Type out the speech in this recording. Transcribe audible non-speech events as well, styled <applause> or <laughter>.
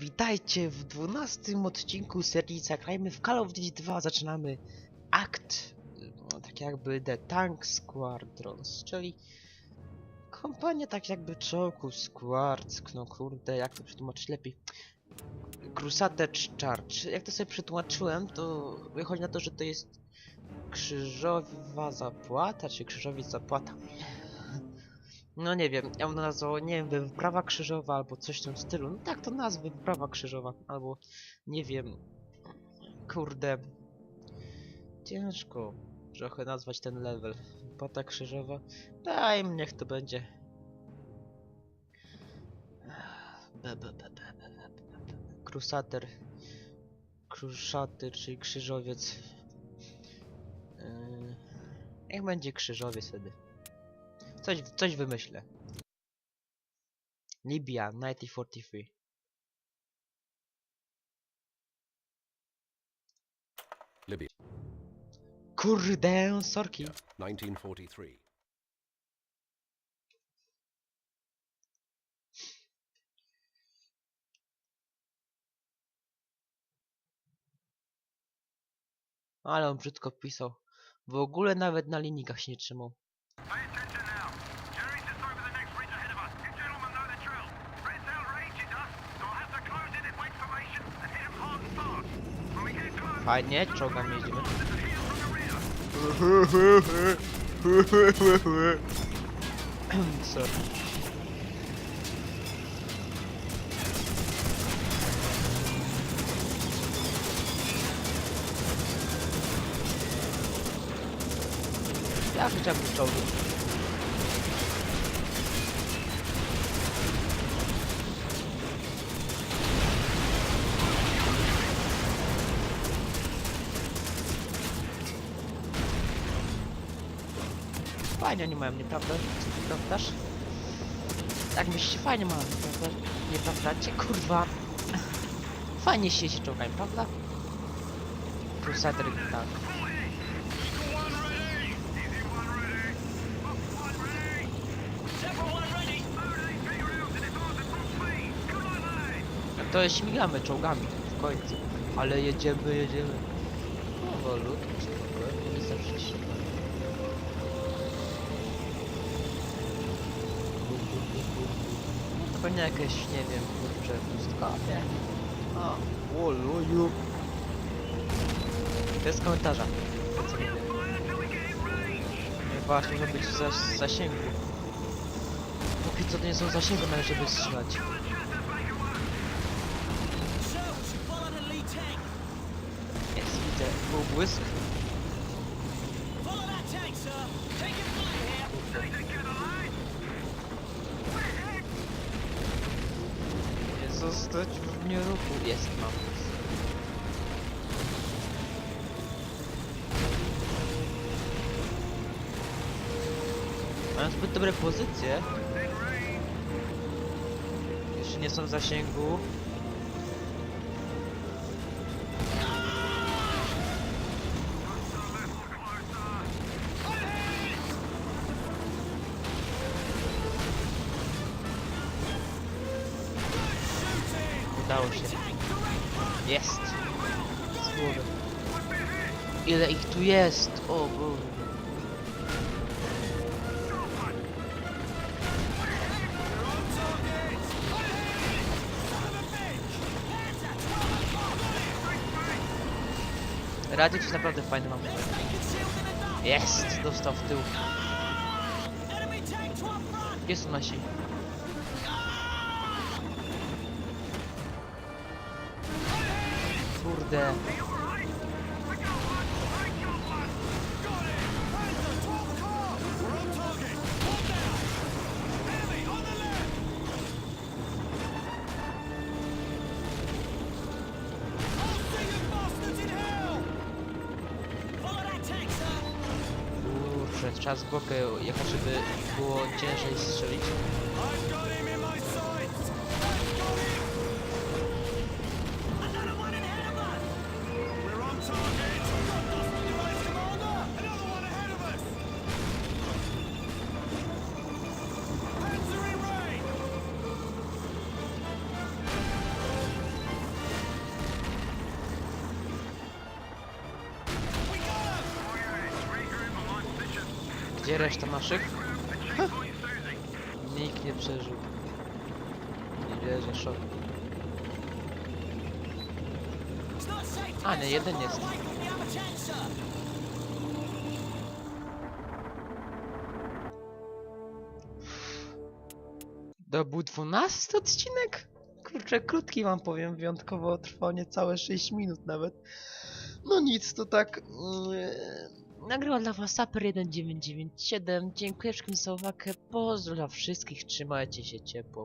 Witajcie w 12 odcinku serii Zagrajmy w Call of Duty 2. Zaczynamy akt, no, tak jakby The Tank Squadrons, czyli kompania tak jakby czołgu Squads, no kurde, jak to przetłumaczyć lepiej? Crusader Charge. Jak to sobie przetłumaczyłem, to wychodzi na to, że to jest krzyżowa zapłata, czy krzyżowiec zapłata. No nie wiem, ja bym to nazwał, nie wiem, wyprawa krzyżowa albo coś w tym stylu. No tak to nazwy, wyprawa krzyżowa, albo nie wiem. Kurde. Ciężko trochę nazwać ten level. Wyprawa krzyżowa. Daj niech to będzie. Crusader. Kruszaty, czyli krzyżowiec. Yy, Niech będzie krzyżowiec wtedy. Coś, coś wymyślę. Libya, 1943. Libya, Kurde, sorki. 1943. Ale on brzydko pisał. W ogóle nawet na linijkach się nie trzymał. Fajnie, czołgam jeździmy. there's a heel from the rear. Sorry. Ja chciałbym czołgu. Fajnie oni mają, nieprawda? Prawdasz? Tak myślicie, fajnie mają, nieprawda? Nieprawdacie? Kurwa. <laughs> Fajnie się czołgami, prawda? Tak. On lane. No to śmigamy czołgami w końcu. Ale jedziemy, jedziemy. Powolutku, pewnie jakieś, nie wiem, kurczę, pustkowie. O, oluju. Bez komentarza. Co nie wiem. Nie, żeby być w zasięgu. Póki co to nie są zasięgu, należy Baker one. Jest, widzę kid alive. Nie zostać w nieruchu. Jest, mam. Mają zbyt dobre pozycje. Jeszcze nie są w zasięgu. Udało się. Jest. Z głowy. Ile ich tu jest? O Boże. Radio jest naprawdę fajny mam. Jest! Dostał w tył. Gdzie są nasi? Kurde. Kurczę, trzeba z boku jechać, żeby było ciężej strzelić. Gdzie reszta naszych? <laughs> Nikt nie przeżył. Nie wierzę, szok. A nie, jeden jest. To był 12 odcinek? Kurczę, krótki wam powiem, wyjątkowo trwa niecałe 6 minut nawet. No nic, to tak... Yy, nagrywa dla was Saper 1997. Dziękuję wszystkim za uwagę. Pozdro dla wszystkich, trzymajcie się ciepło.